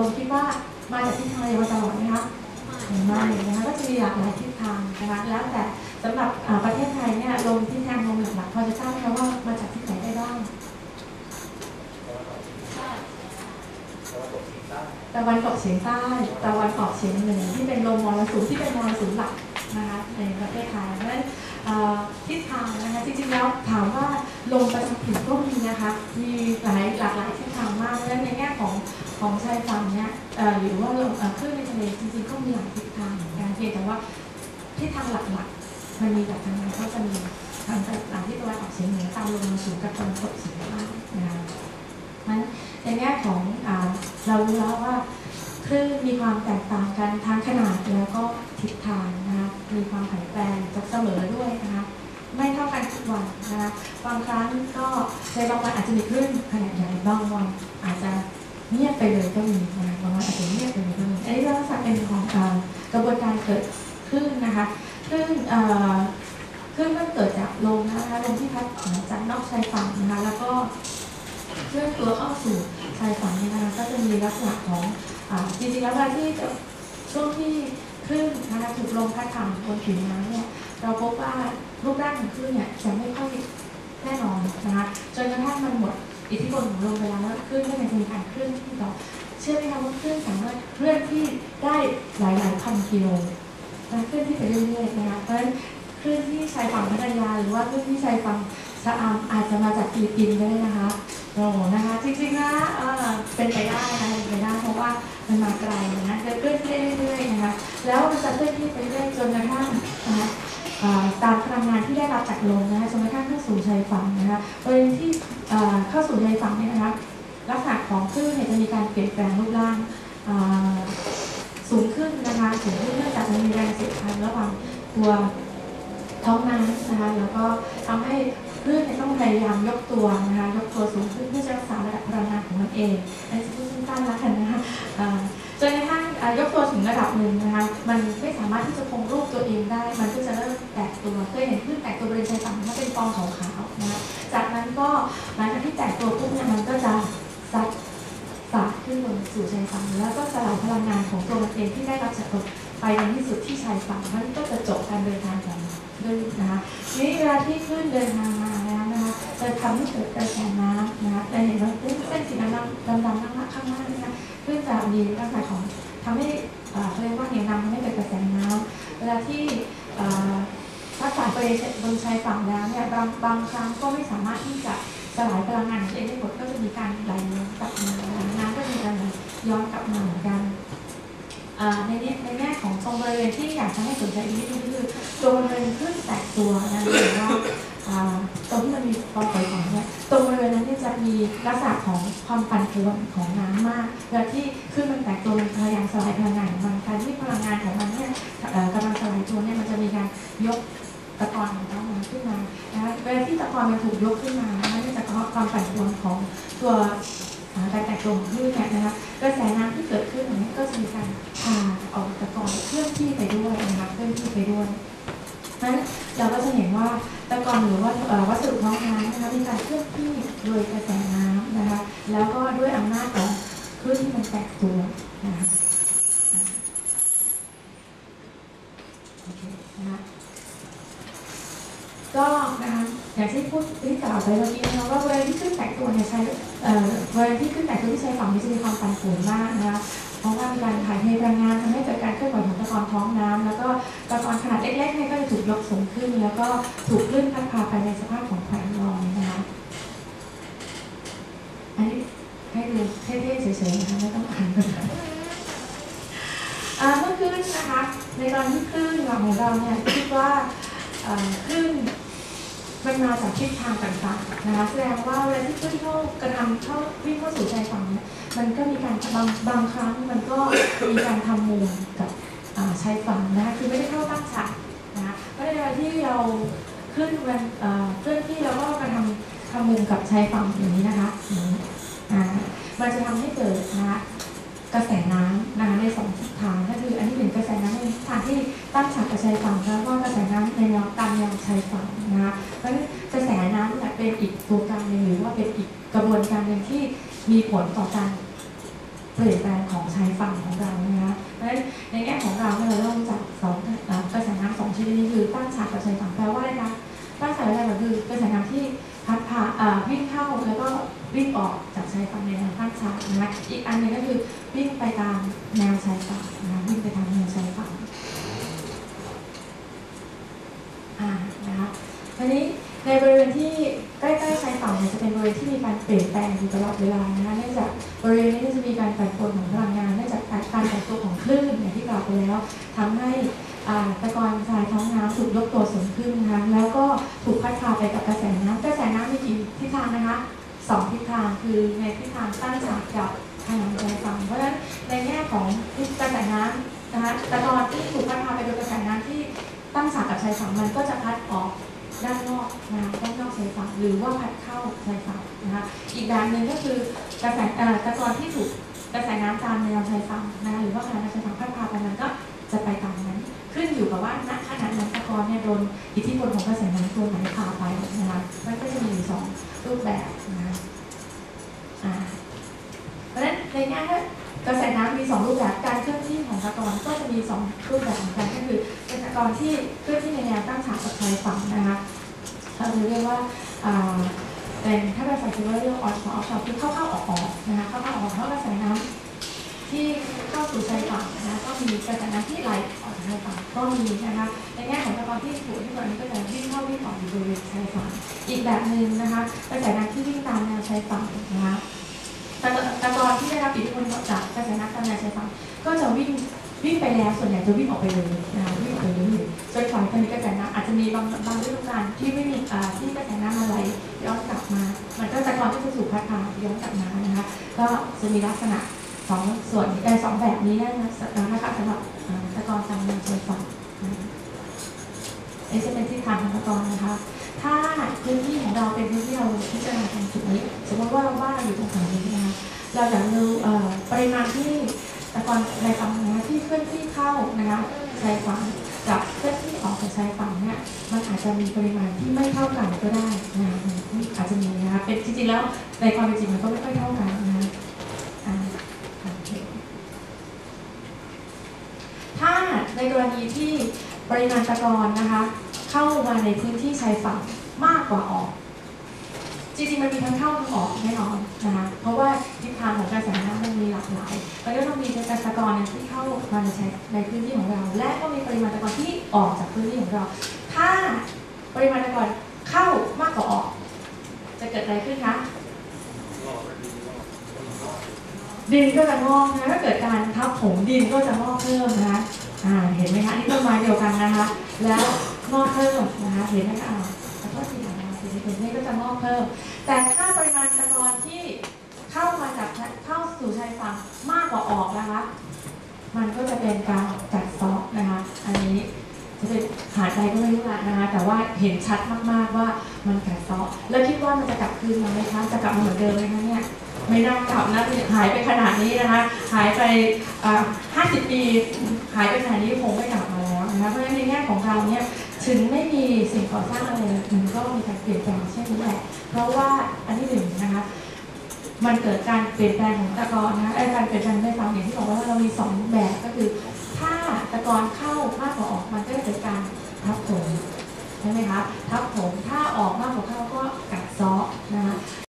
ลมคิดว่ามาจากทิศทางเดียวกันตลอดไหมคะไม่นะคะก็จะมีหลากหลายทิศทางนะคะแล้วแต่สำหรับประเทศไทยเนี่ยลมทิศทางลมหลักๆพอจะทราบไหมคะว่ามาจากทิศไหนได้บ้างตะวันตกเฉียงใต้ตะวันออกเฉียงเหนือที่เป็นลมมรสุมที่เป็นมรสุมหลักนะคะในประเทศไทยเพราะฉะนั้นทิศทางนะคะจริงๆแล้วถามว่าลมประจำถิ่นก็มีนะคะมีหลายหลากหลายทิศทางมากเพราะฉะนั้นในแง่ของ ของชายฝั่งเนี่ยหรือว่าลมคลื่นในทะเลจริงๆก็มีหลายทิศทางเหมือนกันเพียงแต่ว่าทิศทางหลักๆ มันมีแบบทางนั้นก็จะมีทางตางที่ตะวันออกเฉียงเหนือตามลมมรสุมกับตะวันตกเฉียงใต้นะคะนั้นในแง่ของเรารู้แล้วว่าคลื่นมีความแตกต่างกันทั้งขนาดแล้วก็ทิศทางนะคะมีความผันแปรจกเสมอด้วยนะคะไม่เท่ากันทุกวันนะคะบางครั้งก็ในบางวันอาจจะมีคลื่นขนาดใหญ่บางวันอาจจะ เงียบไปเลยก็มีนะคะบางวันอาจจะเงียบไปเลยก็มีอันนี้ก็ลักษณะเป็นของกระบวนการเกิดคลื่นนะคะคลื่นเอ่อคลื่นก็เกิดจากลมนะคะลมที่พัดมาจากนอกชายฝั่งนะคะแล้วก็เคลื่อนตัวเข้าสู่ชายฝั่งเนี่ยนะคะก็จะมีลักษณะของอจริงๆแล้วเวลาที่จะช่วงที่คลื่นนะคะถูกลมพัดผ่านบนผิวน้ำเนี่ยเราพบว่ารูปร่างของคลื่นเนี่ยจะไม่ค่อยแน่นอนนะคะจนกระทั่งมันหมด อิทธิพลของลมไปแล้วแล้วคลื่นก็ยังมีการเคลื่อนที่ต่อเชื่อไหมคะว่าเคลื่อนสามารถเคลื่อนที่ได้หลายๆพันกิโลนะเคลื่อนที่ไปเรื่อยๆนะคะเพราะฉะนั้นคลื่อนที่ชายฝั่งพัทยาหรือว่าเคลื่อนที่ชายฝั่งชะอำอาจจะมาจากฟิลิปปินส์ก็ได้นะคะโอ้นะคะจริงๆนะเป็นไปได้นะคะเป็นไปได้เพราะว่ามันมาไกลนะจะเคลื่อนที่เรื่อยๆนะคะแล้วมันจะเคลื่อนที่ไปเรื่อยจนกระทั่งนะคะ เอ่อตามพลังงานที่ได้รับจากลมนะคะจนกระทั่งเข้าสู่ชายฝั่งนะคะบริเวณที่เข้าสู่ชายฝั่งเนี่ยนะคะลักษณะของคลื่นเนี่ยจะมีการเปลี่ยนแปลงรูปร่างสูงขึ้นนะคะสูงขึ้นเนื่องจากมันมีแรงเสียดทานระหว่างตัวท้องน้ำนะคะแล้วก็ทำให้คลื่นเนี่ยต้องพยายามยกตัวนะคะยกตัวสูงขึ้นเพื่อจะรักษาระดับพลังงานของมันเองอันนี้จะพูดสั้นๆแล้วกันนะคะ ยกตัวถึงระดับหนึ่งนะคะมันไม่สามารถที่จะคงรูปตัวเองได้ มันก็จะเริ่มแตกตัวเคยเห็นคลื่นแตกตัวบริเวณชายฝั่งถ้าเป็นฟองขาวๆนะคะจากนั้นก็หลังจากที่แตกตัวปุ๊บเนี่ยมันก็จะซัดสาดขึ้นบนสู่ชายฝั่งแล้วก็สลายพลังงานของตัวมันเองที่ได้รับจากลมไปในที่สุดที่ชายฝั่งมันก็จะจบการเดินทางของคลื่นนะคะนี่เวลาที่คลื่นเดินทางมาแล้วนะคะจะทำให้เกิดกระแสน้ำนะคะจะเห็นว่าเส้นสีดำดำๆข้างล่างข้างล่างนี่นะคลื่นจะมีลักษณะ ลาที่พัดผ่านไปบนชายฝั่งแล้วเนี่ยบางบางครั้งก็ไม่สามารถที่จะสลายพลังงานของตัวเองได้หมดก็จะมีการไหลย้อนกลับมาน้ำก็มีการย้อนกลับมาเหมือนกันในนี้ในแง่ของตรงบริเวณที่อยากจะให้สนใจอีกนิดนึงคือตรงบริเวณคลื่นแตกตัวนะหรือว่าตรงที่มันมีฟองฝอยของเนี่ยตรงบริเวณนั้นที่จะมีลักษณะของความปั่นป่วนของน้ำมากเวลาที่คลื่นมันแตกตัวมันพยายามสลายพลังงานของมันการที่พลังงานของมันเนี่ยกำลังายตัวเนี่ยมันจะมีการยกตะกอนของน้ำมันขึ้นมานะคะเวลาที่ตะกอนมันถูกยกขึ้นมานะคะเนื่องจากความปั่นป่วนของตัวการแตกตัวของคลื่นเนี่ยนะคะกระแสน้ำที่เกิดขึ้นนี้ก็จะมีการพาออกตะกอนเคลื่อนที่ไปด้วยนะคะเคลื่อนที่ไปด้วยนั้นเราก็จะเห็นว่าตะกอนหรือว่าวัสดุท้องน้ำนะคะมีการเคลื่อนที่โดยกระแสน้ำนะคะแล้วก็ด้วยอำนาจของคลื่นที่มันแตกตัวนะคะโอเคนะคะ ก็นะคะอย่างที่พูดที่กล่าวไปเมื่อกี้นะคะว่าเวลาที่ขึ้นแตกตัวเนี่ยใช้เอ่อเวลาที่ขึ้นแตกตัวที่ใช้ฝั่งนี้จะมีความปั่นป่วนมากนะคะเพราะว่ามีการถ่ายเทพลังงานทำให้เกิดการเคลื่อนไหวของตะกอนท้องน้ำแล้วก็ตะกอนขนาดเล็กๆเนี่ยก็จะถูกยกสูงขึ้น แล้วก็ถูกคลื่นพัดพาไปในสภาพของแขวนลอยนะคะอันนี้ให้ดูเท่ๆเฉยๆนะคะไม่ต้องอ่านก็ได้อ่าเมื่อคลื่นนะคะในตอนที่คลื่นของเราเนี่ยคิดว่าคลื่น มันมาจากทิศทางต่างๆนะคะแสดงว่าเวลาที่คลื่นเข้ากระทำเข้าวิ่งเข้าสู่ชายฝั่งเนี่ยมันก็มีการบางบางครั้งมันก็มีการทำมุมกับชายฝั่งนะคะคือไม่ได้เข้าตั้งฉากนะคะเพราะในเวลาที่เราขึ้นมันเคลื่อนที่เราก็กระทำทำมุมกับชายฝั่งอย่างนี้นะคะอ่ามันจะทำให้เกิดนะคะ กระแสน้ำนะคะในสองทิศทางก็คืออันที่หนึ่งกระแสน้ำในทิศทางที่ตั้งฉากกับชายฝั่งแล้วก็กระแสน้ำในแนวตามแนวชายฝั่งนะคะเพราะฉะนั้นกระแสน้ำเนี่ยเป็นอีกตัวการหนึ่งหรือว่าเป็นอีกกระบวนการหนึ่งที่มีผลต่อการเปลี่ยนแปลงของชายฝั่งของเรานะคะเพราะฉะนั้นในแง่ของเราเนี่ยเราต้องจักสองกระแสน้ำสองชนิดนี้คือตั้งฉากกับชายฝั่งแปลว่าอะไรคะตั้งฉากอะไรก็คือกระแสน้ำที่พัดพาวิ่งเข้าแล้วก็วิ่งออกจากชายฝั่งในทางตั้งฉากนะคะอีกอันหนึงก็คือ วิ่งไปตามแนวชายฝั่งนะคะวิ่งไปตามแนวชายฝั่งอ่านะคะทีนี้ในบริเวณที่ใกล้ๆชายฝั่งเนี่ยจะเป็นบริเวณที่มีการเปลี่ยนแปลงอยู่ตลอดเวลานะคะเนื่องจากบริเวณนี้จะมีการแปรปรวนของพลังงานเนื่องจากการแตกตัวของคลื่นอย่างที่กล่าวไปแล้วทำให้ตะกอนทรายท้องน้ำถูกยกตัวสูงขึ้นนะคะแล้วก็ถูกพัดพาไปกับกระแสน้ำกระแสน้ำมีกี่ทิศทางนะคะสองทิศทางคือในทิศทางตั้งฉากกับ ทางชายฝั่งเพราะฉะนั้นในแง่ของกระแสน้ำนะคะตะกอนที่ถูกพัดพาไปโดยกระแสน้ำที่ตั้งฉากกับชายฝั่งมันก็จะพัดออกด้านนอกนะคะด้านนอกชายฝั่งหรือว่าพัดเข้าชายฝั่งนะคะอีกแบบหนึ่งก็คือกระแสเอ่อตะกอนที่ถูกกระแสน้ำตามแนวชายฝั่งนะคะหรือว่าขนาดชายฝั่งพัดพาไปมันก็จะไปตามนั้น ขึ้นอยู่กับว่าณขณะนั้นตะกอนเนี่ยโดนอิทธิพลของกระแสน้ำตัวไหนพาไปนะคะมันก็จะมีสองรูปแบบนะคะ ในแง่กระแสน้ำมีสองรูปแบบการเคลื่อนที่ของตะกอนก็จะมีสองรูปแบบเหมือนกันก็คือเป็นตะกอนที่เคลื่อนที่ในแนวตั้งฉากกับชายฝั่งนะคะเราจะเรียกว่าอ่าเป็นถ้าเป็นภาษาอังกฤษเรียกออชออชอคือเข้าเข้าออกออกนะคะเข้าเข้าออกออกเพราะกระแสน้ำที่เข้าสู่ชายฝั่งนะคะก็มีกระแสน้ำที่ไหลออกจากชายฝั่งก็มีนะคะในแง่ของตะกอนที่ถูกที่ก่อนนี้ก็จะวิ่งเข้าวิ่งออกอยู่บริเวณชายฝั่งอีกแบบหนึ่งนะคะกระแสน้ำที่วิ่งตามแนวชายฝั่งนะคะตะกตะกอนที่ได้ รับอิทธิพลจากกระแสน้ำตามแนวชายฝั่งก็จะวิ่งวิ่งไปแล้วส่วนใหญ่จะวิ่งออกไปเลยนะคะวิ่งออกไปเลยจนกว่าจะมีกระแสน้ำอาจจะมีบางบางฤดูกาลที่ไม่มีที่กระแสน้ำมาไหลย้อนกลับมา มันก็ตะกอนที่จะถูกพัดพาย้อนกลับมานะคะก็จะมีลักษณะสองส่วนแต่สองแบบนี้นะคะนะคะสำหรับตะกอนตามแนวชายฝั่งนะคะอันนี้จะเป็นทิศทางของตะกอนนะคะ ถ้าพื้นที่ของเราเป็นพื้นที่เราพิจารณาตรงจุดนี้ สมมติว่าเราว่าเราอยู่ตรงฝั่งนี้นะคะ เราอยากดูปริมาณที่ตะกอนในฝั่งนะที่เคลื่อนที่เข้านะคะชายฝั่งกับเคลื่อนที่ออกจากชายฝั่งเนี่ยมันอาจจะมีปริมาณที่ไม่เท่ากันก็ได้นะคะอาจจะมีนะคะเป็นจริงๆแล้วในความเป็นจริงมันก็ไม่ค่อยเท่ากันนะคะถ้าในกรณีที่ปริมาณตะกอนนะคะ เข้ามาในพื้นที่ชายฝั่งมากกว่าออก จริงๆมันมีทั้งเข้าทั้งออกแน่นอนนะคะเพราะว่าทิศทางของกระแสน้ำมันมีหลากหลายมันก็ต้องมีกระแสตะกอนที่เข้ามาในใช้ในพื้นที่ของเรา และก็มีปริมาณตะกอนที่ออกจากพื้นที่ของเรา ถ้าปริมาณตะกอนเข้ามากกว่าออก จะเกิดอะไรขึ้นคะดินก็จะงอกนะถ้าเกิดการทับถมดินก็จะงอกเพิ่มนะคะอ่าเห็นไหมคะนี่ต้นไม้เดียวกันนะคะ แล้วงอกเพิ่มนะคะเห็นไหมคะขอโทษที นะคะสีเห็นนี่ก็จะงอกเพิ่ม แต่ถ้าปริมาณตะกอนที่เข้ามาจากเข้าสู่ชายฝั่งมากกว่าออกนะคะ มันก็จะเป็นการกัดซาะนะคะ อันนี้จะเป็นหาใจก็ไม่รู้ละนะคะ แต่ว่าเห็นชัดมากๆว่ามันกัดซาะแล้วคิดว่ามันจะกลับคืนมาไหมคะ จะกลับมาเหมือนเดิมไหมคะเนี่ยไม่น่ากลับนะหายไปขนาดนี้นะคะ หายไปอ่า50ปี หายไปขนาดนี้คงไม่กลับมาแล้วนะคะ เพราะฉะนั้นในแง่ของเราเนี่ย ถึงไม่มีสิ่งก่อสร้างอะไรมันก็มีการเปลี่ยนแปลงเช่นนี้แหละเพราะว่าอันที่หนึ่งนะคะมันเกิดการเปลี่ยนแปลงของตะกอนนะคะไอ้การเปลี่ยนแปลงในฟังอย่างที่บอกว่าเรามีสองแบบก็คือ ถ้าตะกอนเข้ามากกว่าออกมันก็จะเกิดการทับถมใช่ไหมคะทับถมถ้าออกมากกว่าเข้าก็กัดเซาะนะคะ